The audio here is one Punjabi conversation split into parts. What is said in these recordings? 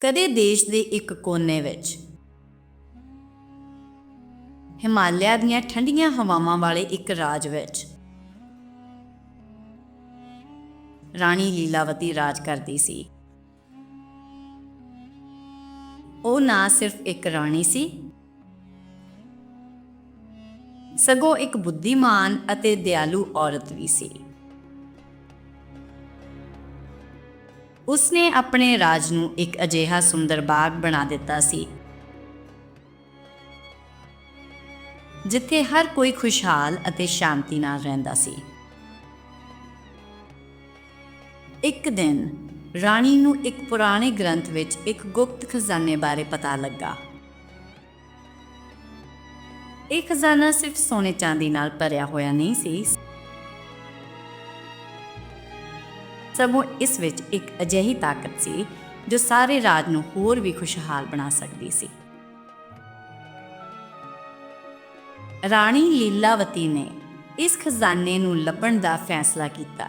ਕਦੇ ਦੇਸ਼ ਦੇ ਇੱਕ ਕੋਨੇ ਵਿੱਚ। ਹਿਮਾਲਿਆ ਦੀਆਂ ਠੰਡੀਆਂ ਹਵਾਵਾਂ ਵਾਲੇ ਇੱਕ ਰਾਜ ਵਿੱਚ। ਰਾਣੀ ਲੀਲਾਵਤੀ ਰਾਜ ਕਰਦੀ ਸੀ। ਉਹ ਨਾ ਸਿਰਫ ਇੱਕ ਰਾਣੀ ਸੀ। ਸਗੋਂ ਇੱਕ ਬੁੱਧੀਮਾਨ ਅਤੇ ਦਿਆਲੂ ਔਰਤ ਵੀ ਸੀ। ਉਸਨੇ ਆਪਣੇ ਰਾਜ ਨੂੰ ਇੱਕ ਅਜਿਹਾ ਸੁੰਦਰ ਬਾਗ ਬਣਾ ਦਿੱਤਾ ਸੀ, ਜਿੱਥੇ ਹਰ ਕੋਈ ਖੁਸ਼ਹਾਲ ਅਤੇ ਸ਼ਾਂਤੀ ਨਾਲ ਰਹਿੰਦਾ ਸੀ। ਇੱਕ ਦਿਨ ਰਾਣੀ ਨੂੰ ਇੱਕ ਪੁਰਾਣੇ ਗ੍ਰੰਥ ਵਿੱਚ ਇੱਕ ਗੁਪਤ ਖਜ਼ਾਨੇ ਬਾਰੇ ਪਤਾ ਲੱਗਾ। ਇਹ ਖਜ਼ਾਨਾ ਸਿਰਫ ਸੋਨੇ ਚਾਂਦੀ ਨਾਲ ਭਰਿਆ ਹੋਇਆ ਨਹੀਂ ਸੀ ਸਗੋਂ ਇਸ ਵਿੱਚ ਇੱਕ ਅਜਿਹੀ ਤਾਕਤ ਸੀ, ਜੋ ਸਾਰੇ ਰਾਜ ਨੂੰ ਹੋਰ ਵੀ ਖੁਸ਼ਹਾਲ ਬਣਾ ਸਕਦੀ ਸੀ। ਰਾਣੀ ਲੀਲਾਵਤੀ ਨੇ ਇਸ ਖਜ਼ਾਨੇ ਨੂੰ ਲੱਭਣ ਦਾ ਫੈਸਲਾ ਕੀਤਾ।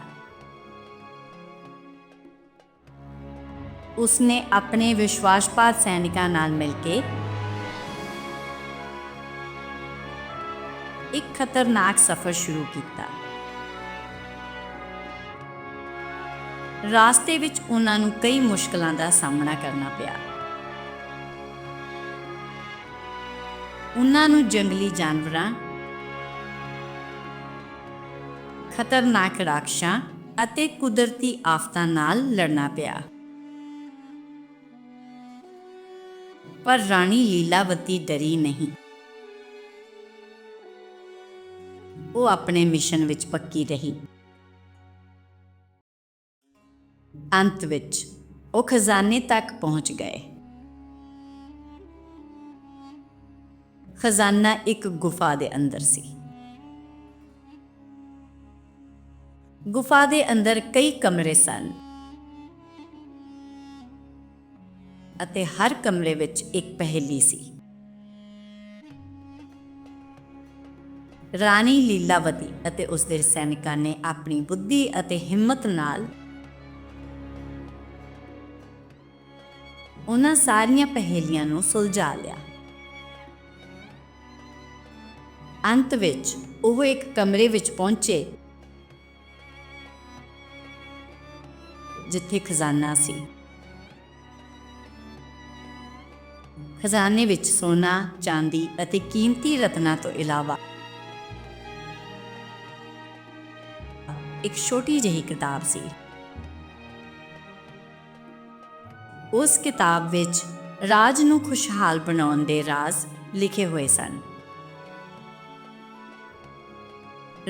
ਉਸਨੇ ਆਪਣੇ ਵਿਸ਼ਵਾਸਪਾਤ ਸੈਨਿਕਾਂ ਨਾਲ ਮਿਲ ਕੇ ਇੱਕ ਖਤਰਨਾਕ ਸਫ਼ਰ ਸ਼ੁਰੂ ਕੀਤਾ। ਰਾਸਤੇ ਵਿੱਚ ਉਹਨਾਂ ਨੂੰ ਕਈ ਮੁਸ਼ਕਲਾਂ ਦਾ ਸਾਹਮਣਾ ਕਰਨਾ ਪਿਆ। ਉਹਨਾਂ ਨੂੰ ਜੰਗਲੀ ਜਾਨਵਰਾਂ, ਖਤਰਨਾਕ ਰਾਖਸ਼ਾਂ ਅਤੇ ਕੁਦਰਤੀ ਆਫਤਾਂ ਨਾਲ ਲੜਨਾ ਪਿਆ। ਪਰ ਰਾਣੀ ਲੀਲਾਵਤੀ ਡਰੀ ਨਹੀਂ। ਉਹ ਆਪਣੇ ਮਿਸ਼ਨ ਵਿੱਚ ਪੱਕੀ ਰਹੀ। ਅੰਤ ਵਿੱਚ ਉਹ ਖਜ਼ਾਨੇ ਤੱਕ ਪਹੁੰਚ ਗਏ। ਖਜ਼ਾਨਾ ਇੱਕ ਗੁਫਾ ਦੇ ਅੰਦਰ ਸੀ। ਗੁਫਾ ਦੇ ਅੰਦਰ ਕਈ ਕਮਰੇ ਸਨ ਅਤੇ ਹਰ ਕਮਰੇ ਵਿੱਚ ਇੱਕ ਪਹੇਲੀ ਸੀ। ਰਾਣੀ ਲੀਲਾਵਤੀ ਅਤੇ ਉਸ ਦੇ ਸੈਨਿਕਾਂ ਨੇ ਆਪਣੀ ਬੁੱਧੀ ਅਤੇ ਹਿੰਮਤ ਨਾਲ ਉਹਨਾਂ ਸਾਰੀਆਂ ਪਹੇਲੀਆਂ ਨੂੰ ਸੁਲਝਾ ਲਿਆ। ਅੰਤ ਵਿੱਚ ਉਹ ਇੱਕ ਕਮਰੇ ਵਿੱਚ ਪਹੁੰਚੇ ਜਿੱਥੇ ਖਜ਼ਾਨਾ ਸੀ। ਖਜ਼ਾਨੇ ਵਿੱਚ ਸੋਨਾ, ਚਾਂਦੀ ਅਤੇ ਕੀਮਤੀ ਰਤਨਾਂ ਤੋਂ ਇਲਾਵਾ ਇੱਕ ਛੋਟੀ ਜਿਹੀ ਕਿਤਾਬ ਸੀ। ਉਸ ਕਿਤਾਬ ਵਿੱਚ ਰਾਜ ਨੂੰ ਖੁਸ਼ਹਾਲ ਬਣਾਉਣ ਦੇ ਰਾਜ਼ ਲਿਖੇ ਹੋਏ ਸਨ।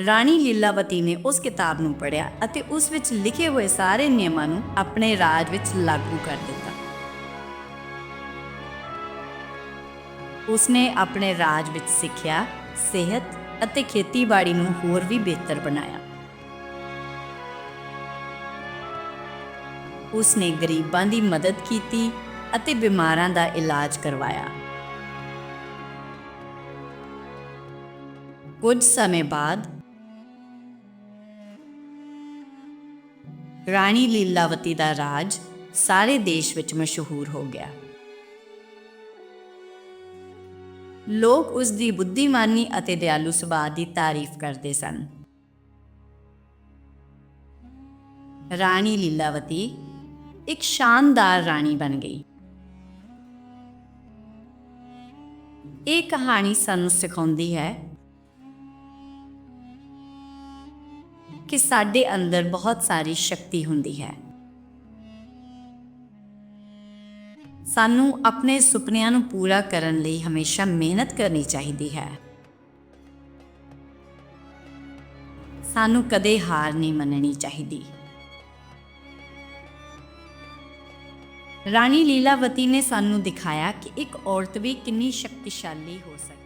ਰਾਣੀ ਲੀਲਾਵਤੀ ਨੇ ਉਸ ਕਿਤਾਬ ਨੂੰ ਪੜ੍ਹਿਆ ਅਤੇ ਉਸ ਵਿੱਚ ਲਿਖੇ ਹੋਏ ਸਾਰੇ ਨਿਯਮਾਂ ਨੂੰ ਆਪਣੇ ਰਾਜ ਵਿੱਚ ਲਾਗੂ ਕਰ ਦਿੱਤਾ। ਉਸਨੇ ਆਪਣੇ ਰਾਜ ਵਿੱਚ ਸਿੱਖਿਆ, ਸਿਹਤ ਅਤੇ ਖੇਤੀਬਾੜੀ ਨੂੰ ਹੋਰ ਵੀ ਬਿਹਤਰ ਬਣਾਇਆ। ਉਸਨੇ ਗਰੀਬਾਂ ਦੀ ਮਦਦ ਕੀਤੀ ਅਤੇ ਬਿਮਾਰਾਂ ਦਾ ਇਲਾਜ ਕਰਵਾਇਆ। ਕੁਝ ਸਮੇਂ ਬਾਅਦ ਰਾਣੀ ਲੀਲਾਵਤੀ ਦਾ ਰਾਜ ਸਾਰੇ ਦੇਸ਼ ਵਿੱਚ ਮਸ਼ਹੂਰ ਹੋ ਗਿਆ। ਲੋਕ ਉਸ ਦੀ ਬੁੱਧੀਮਾਨੀ ਅਤੇ ਦਿਆਲੂ ਸੁਭਾਅ ਦੀ ਤਾਰੀਫ ਕਰਦੇ ਸਨ। ਰਾਣੀ ਲੀਲਾਵਤੀ ਇੱਕ ਸ਼ਾਨਦਾਰ ਰਾਣੀ ਬਣ ਗਈ। ਇਹ ਕਹਾਣੀ ਸਾਨੂੰ ਸਿਖਾਉਂਦੀ ਹੈ ਕਿ ਸਾਡੇ ਅੰਦਰ ਬਹੁਤ ਸਾਰੀ ਸ਼ਕਤੀ ਹੁੰਦੀ ਹੈ। ਸਾਨੂੰ ਆਪਣੇ ਸੁਪਨਿਆਂ ਨੂੰ ਪੂਰਾ ਕਰਨ ਲਈ ਹਮੇਸ਼ਾ ਮਿਹਨਤ ਕਰਨੀ ਚਾਹੀਦੀ ਹੈ। ਸਾਨੂੰ ਕਦੇ ਹਾਰ ਨਹੀਂ ਮੰਨਣੀ ਚਾਹੀਦੀ। ਰਾਣੀ ਲੀਲਾਵਤੀ ਨੇ ਸਾਨੂੰ ਦਿਖਾਇਆ ਕਿ ਇੱਕ ਔਰਤ ਵੀ ਕਿੰਨੀ ਸ਼ਕਤੀਸ਼ਾਲੀ ਹੋ ਸਕਦੀ